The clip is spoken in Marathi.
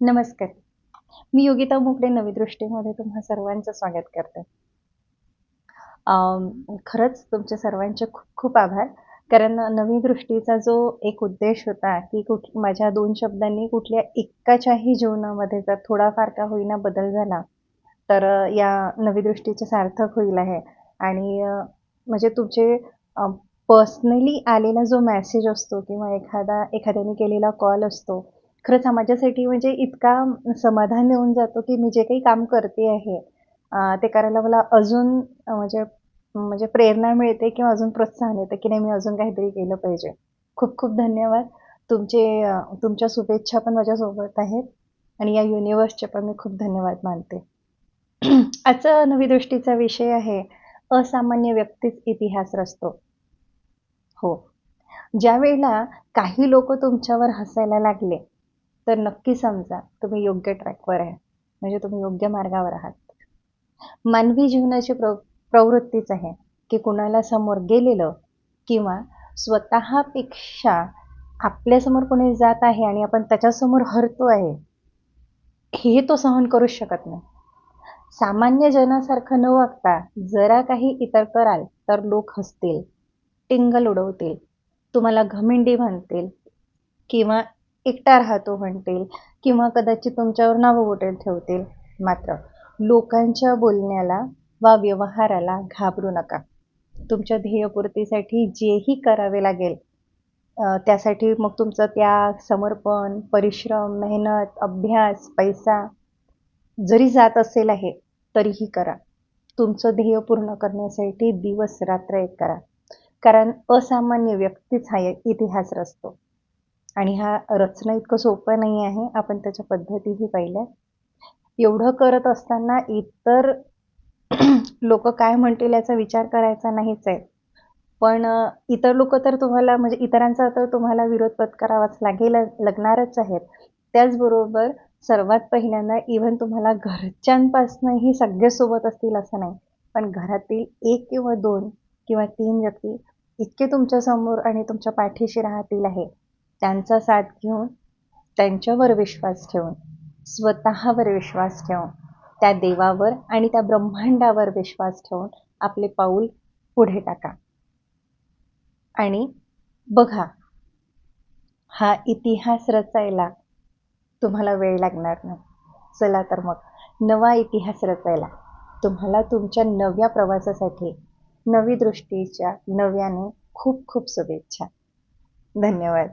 नमस्कार. मी योगिता मोकडे नवी दृष्टीमध्ये तुम्हा सर्वांचं स्वागत करते. खरंच तुमच्या सर्वांचे खूप खूप आभार. कारण नवी दृष्टीचा जो एक उद्देश होता की कुठ माझ्या दोन शब्दांनी कुठल्या एकाच्याही जीवनामध्ये जर थोडाफार का होईना बदल झाला तर या नवी दृष्टीचे सार्थक होईल आहे. आणि म्हणजे तुमचे पर्सनली आलेला जो मॅसेज असतो किंवा एखादा एखाद्याने केलेला कॉल असतो खरंच हा माझ्यासाठी म्हणजे इतका समाधान देऊन जातो की मी जे काही काम करते आहे ते करायला मला अजून म्हणजे म्हणजे प्रेरणा मिळते किंवा अजून प्रोत्साहन येतं की नाही मी अजून काहीतरी केलं पाहिजे. खूप खूप धन्यवाद. तुमचे तुमच्या शुभेच्छा पण माझ्यासोबत आहेत आणि या युनिवर्सचे पण मी खूप धन्यवाद मानते. आजचा नवी दृष्टीचा विषय आहे असामान्य व्यक्तीच इतिहास रचतो. हो. ज्या वेळेला काही लोक तुमच्यावर हसायला लागले तर नक्की समजा तुम्ही योग्य ट्रॅकवर आहे. म्हणजे तुम्ही योग्य मार्गावर आहात. मानवी जीवनाची प्र प्रवृत्तीच आहे की कुणाला समोर गेलेलं किंवा स्वतःपेक्षा आपल्यासमोर कोणी जात आहे आणि आपण त्याच्यासमोर हरतो आहे हे तो सहन करूच शकत नाही. सामान्य जनासारखं न वागता जरा काही इतर कराल तर लोक हसतील टिंगल उडवतील तुम्हाला घमेंडी म्हणतील किंवा एकटा राहतो म्हणतील किंवा कदाचित तुमच्यावर नावं ठेवतील. मात्र लोकांच्या बोलण्याला वा व्यवहाराला घाबरू नका. तुमच्या ध्येयपूर्तीसाठी जेही करावे लागेल त्यासाठी मग तुमचं त्याग समर्पण परिश्रम मेहनत अभ्यास पैसा जरी जात असेल आहे तरीही करा. तुमचं ध्येय पूर्ण करण्यासाठी दिवस रात्र एक करा. कारण असामान्य व्यक्तीच हा इतिहास रचतो. आणि हा रचना इतकं सोपं नाही आहे. आपण त्याच्या पद्धतीही पाहिल्या. एवढं करत असताना इतर लोक काय म्हणतील याचा विचार करायचा नाहीच आहे. पण इतर लोक तर तुम्हाला म्हणजे इतरांचा तर तुम्हाला विरोध पत्करावाच लागेल लागणारच आहेत. त्याचबरोबर सर्वात पहिल्यांदा इव्हन तुम्हाला घरच्यांपासूनही सगळे सोबत असतील असं नाही. पण घरातील एक किंवा दोन किंवा तीन व्यक्ती इतके तुमच्यासमोर आणि तुमच्या पाठीशी राहतील आहे. त्यांचा साथ घेऊन त्यांच्यावर विश्वास ठेवून स्वतःवर विश्वास ठेवून त्या देवावर आणि त्या ब्रह्मांडावर विश्वास ठेवून आपले पाऊल पुढे टाका. आणि बघा हा इतिहास रचायला तुम्हाला वेळ लागणार नाही. चला तर मग नवा इतिहास रचायला. तुम्हाला तुमच्या नव्या प्रवासासाठी नवी दृष्टीच्या नव्याने खूप खूप शुभेच्छा. धन्यवाद.